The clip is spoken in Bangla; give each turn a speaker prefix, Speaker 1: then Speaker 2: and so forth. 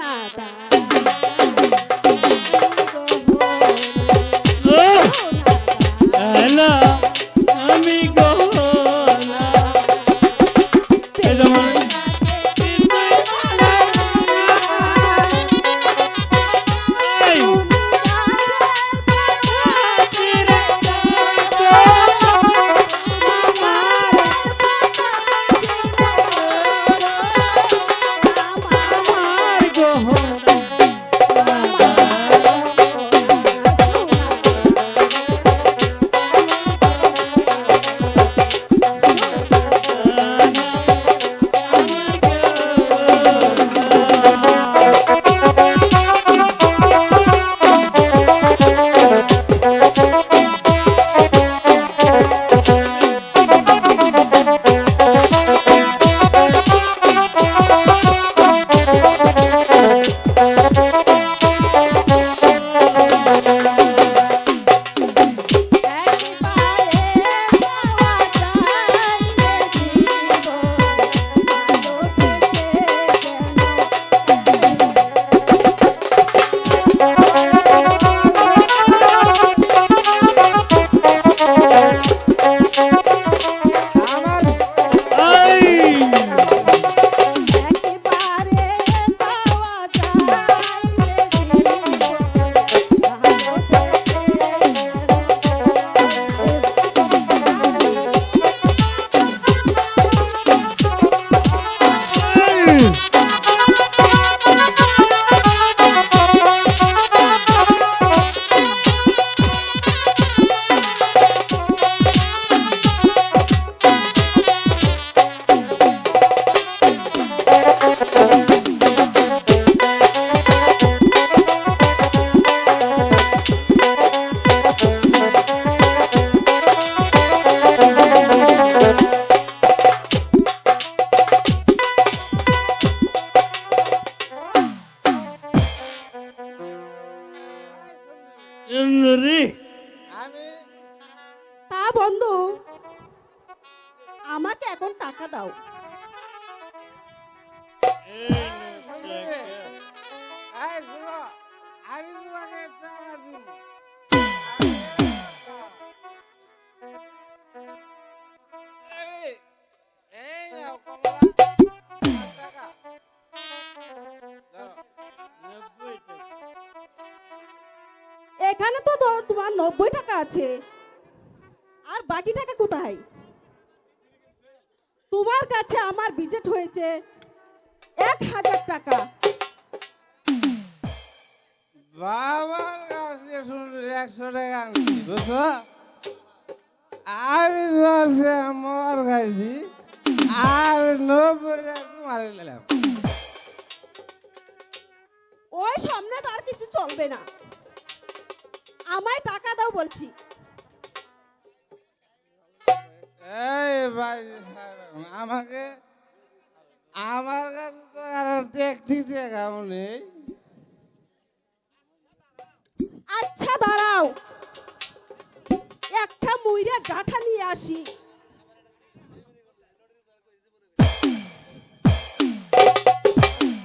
Speaker 1: না তা Hey!
Speaker 2: তা বন্ধু। আমাকে এখন টাকা দাও।
Speaker 1: এখানে তো ধর তোমার নব্বই টাকা আছে। আর বাকি টাকা কোথায়? তোমার কাছে আমার বিজেট হয়েছে এক হাজার টাকা।
Speaker 2: বাবার কাছে একশো টাকা বুঝছ? আমি দশে আমার খাইছি আর নব্বই টাকা তোমার দিলাম
Speaker 1: ওই সামনে তো আর কিছু চলবে না। আমায় টাকা দাও বলছি।
Speaker 2: এই ভাই আমাকে আমার কাছে তো আর ট্যাক্সি দেখাও নেই।
Speaker 1: আচ্ছা দাঁড়াও। একটা মুইরা গাঠা নিয়ে আসি।